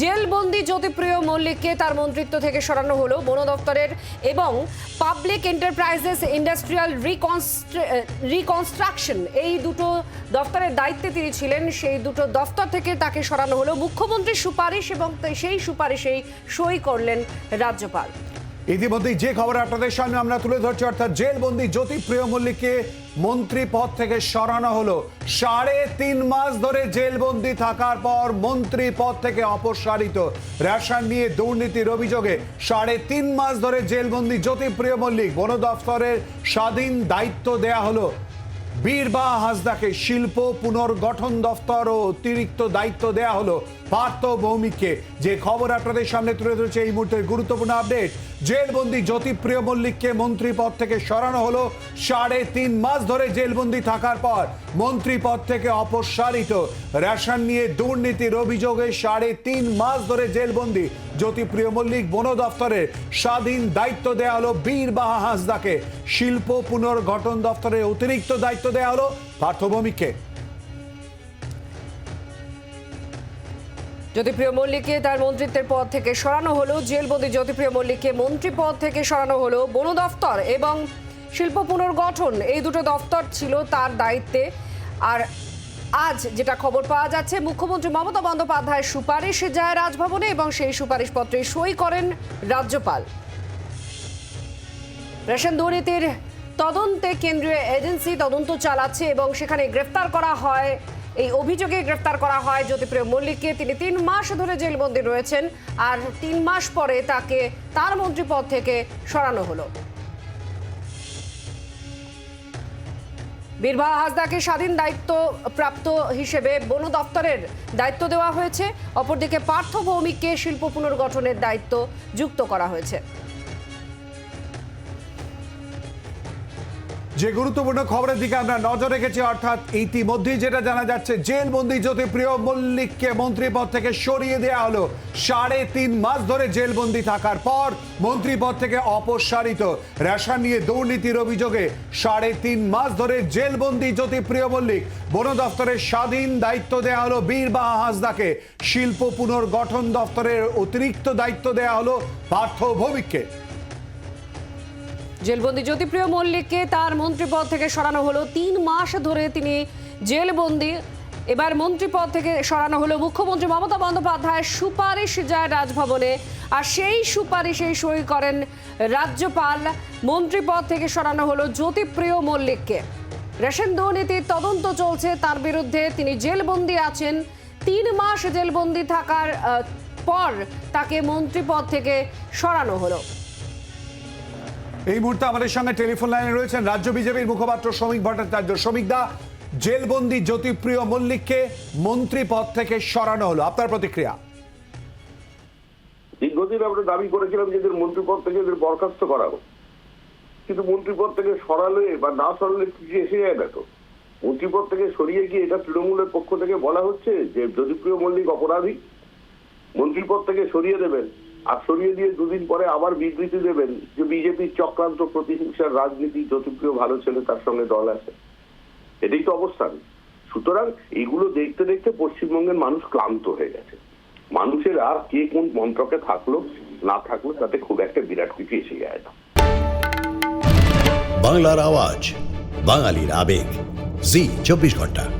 জেলবন্দি জ্যোতিপ্রিয় মল্লিককে তার মন্ত্রিত্ব থেকে সরানো হলো। বন দপ্তরের এবং পাবলিক এন্টারপ্রাইজেস ইন্ডাস্ট্রিয়াল রিকনস্ট্রাকশন এই দুটো দপ্তরের দায়িত্বে তিনি ছিলেন। সেই দুটো দফতর থেকে তাকে সরানো হলো। মুখ্যমন্ত্রীর সুপারিশ এবং সেই সুপারিশেই সই করলেন রাজ্যপাল। ইতিমধ্যেই যে খবর আপনাদের সামনে আমরা তুলে ধরছি, অর্থাৎ জেলবন্দি জ্যোতিপ্রিয় মল্লিককে মন্ত্রী পদ থেকে সরানো হলো। সাড়ে তিন মাস ধরে জেলবন্দি থাকার পর মন্ত্রী পদ থেকে অপসারিত। রেশন নিয়ে দুর্নীতির অভিযোগে সাড়ে তিন মাস ধরে জেলবন্দি জ্যোতিপ্রিয় মল্লিক বন দফতরের স্বাধীন দায়িত্ব দেয়া হলো। বীরবা হাসদাকে শিল্প পুনর্গঠন দফতর ও অতিরিক্ত দায়িত্ব দেয়া হলো। পার্থ ভৌমিককে যে খবর আপনাদের সামনে তুলে ধরেছে এই মুহূর্তের গুরুত্বপূর্ণ আপডেট। জেলবন্দি জ্যোতিপ্রিয় মল্লিককে মন্ত্রী পদ থেকে সরানো হলো সাড়ে তিন মাস ধরে জেলবন্দি থাকার পর মন্ত্রী পদ থেকে অপসারিত। রেশন নিয়ে দুর্নীতির অভিযোগে সাড়ে তিন মাস ধরে জেলবন্দি। জ্যোতিপ্রিয় মল্লিক বন দফতরের স্বাধীন দায়িত্ব দেয়া হলো বীরবাহা হাসদাকে। শিল্প পুনর্গঠন দফতরের অতিরিক্ত দায়িত্ব দেয়া হলো পার্থ জ্যোতিপ্রিয় মল্লিককে তার মন্ত্রিত্বের পদ থেকে সরানো হলো জেলবন্দি জ্যোতিপ্রিয় মল্লিককে মন্ত্রী পদ থেকে সরানো হলো বন দফতর এবং শিল্প পুনর্গঠন। এই দুটো দফতর ছিল তার দায়িত্বে। আর আজ যেটা খবর পাওয়া যাচ্ছে, মুখ্যমন্ত্রী মমতা বন্দ্যোপাধ্যায়ের সুপারিশে যায় রাজভবনে এবং সেই সুপারিশপত্রে সই করেন রাজ্যপাল। রেশন দুর্নীতির তদন্তে কেন্দ্রীয় এজেন্সি তদন্ত চালাচ্ছে এবং সেখানে গ্রেফতার করা হয় এই অভিযোগে গ্রেফতার করা হয় জ্যোতিপ্রিয় মল্লিককে। তিনি তিন মাস ধরে জেলবন্দি রয়েছেন আর তিন মাস পরে তাকে তার মন্ত্রী পদ থেকে সরানো হলো। বীরভা হাসদাকে স্বাধীন দায়িত্ব প্রাপ্ত হিসেবে বন দপ্তরের দায়িত্ব দেওয়া হয়েছে। অপরদিকে পার্থ ভৌমিককে শিল্প পুনর্গঠনের দায়িত্ব যুক্ত করা হয়েছে। যে গুরুত্বপূর্ণ খবরের দিকে আমরা নজর রেখেছি, অর্থাৎ ইতিমধ্যেই যেটা জানা যাচ্ছে, জেলবন্দি জ্যোতিপ্রিয় মল্লিককে মন্ত্রী পদ থেকে সরিয়ে দেওয়া হলো। সাড়ে তিন মাস ধরে জেলবন্দি থাকার পর মন্ত্রী পদ থেকে অপসারিত। রেশন নিয়ে দুর্নীতির অভিযোগে সাড়ে তিন মাস ধরে জেলবন্দি জ্যোতিপ্রিয় মল্লিক। বন দফতরের স্বাধীন দায়িত্ব দেওয়া হলো বীরবাহা হাসদাকে। শিল্প পুনর্গঠন দফতরের অতিরিক্ত দায়িত্ব দেওয়া হলো পার্থ ভৌমিককে। জেলবন্দি জ্যোতিপ্রিয় মল্লিককে তার মন্ত্রীপদ থেকে সরানো হলো তিন মাস ধরে তিনি জেলবন্দি। এবার মন্ত্রীপদ থেকে সরানো হলো মুখ্যমন্ত্রী মমতা বন্দ্যোপাধ্যায়ের সুপারিশ যায় রাজভবনে, আর সেই সুপারিশে সই করেন রাজ্যপাল। মন্ত্রীপদ থেকে সরানো হলো জ্যোতিপ্রিয় মল্লিককে। রেশন দুর্নীতির তদন্ত চলছে, তার বিরুদ্ধে তিনি জেলবন্দি আছেন। তিন মাস জেলবন্দি থাকার পর তাকে মন্ত্রীপদ থেকে সরানো হলো। এই মুহূর্তে আমাদের সঙ্গে টেলিফোন লাইনে রয়েছেন রাজ্য বিজেপির মুখপাত্র শ্রমিক ভট্টাচার্য। শ্রমিক দা, জেলবন্দি জ্যোতিপ্রিয় মল্লিককে মন্ত্রী পদ থেকে সরানো হলো। আপনার প্রতিক্রিয়া? দীর্ঘদিন আমরা দাবি করেছিলাম যে এদের মন্ত্রীপদ থেকে এদের বরখাস্ত করা হোক কিন্তু মন্ত্রীপদ থেকে সরালে বা না সরালে কিছু এসে যায় না তো। মন্ত্রীপদ থেকে সরিয়ে গিয়ে এটা তৃণমূলের পক্ষ থেকে বলা হচ্ছে যে জ্যোতিপ্রিয় মল্লিক অপরাধী। মন্ত্রীপদ থেকে সরিয়ে দেবেন। আর সরিয়ে দিয়ে দুদিন পরে আবার বিবৃতি দেবেন যে বিজেপির চক্রান্ত প্রতিহিংসার রাজনীতি জ্যোতিপ্রিয় ভালো ছেলে তার সঙ্গে দল আছে। এটাই তো অবস্থান। সুতরাং এগুলো দেখতে দেখতে পশ্চিমবঙ্গের মানুষ ক্লান্ত হয়ে গেছে। মানুষের আর কে কোন মন্ত্রকে থাকল, না থাকল, তাতে খুব একটা বিরাট কিছু এসে যায় না। বাংলার আওয়াজ, বাঙালির আবেগ। জি, চব্বিশ ঘণ্টা।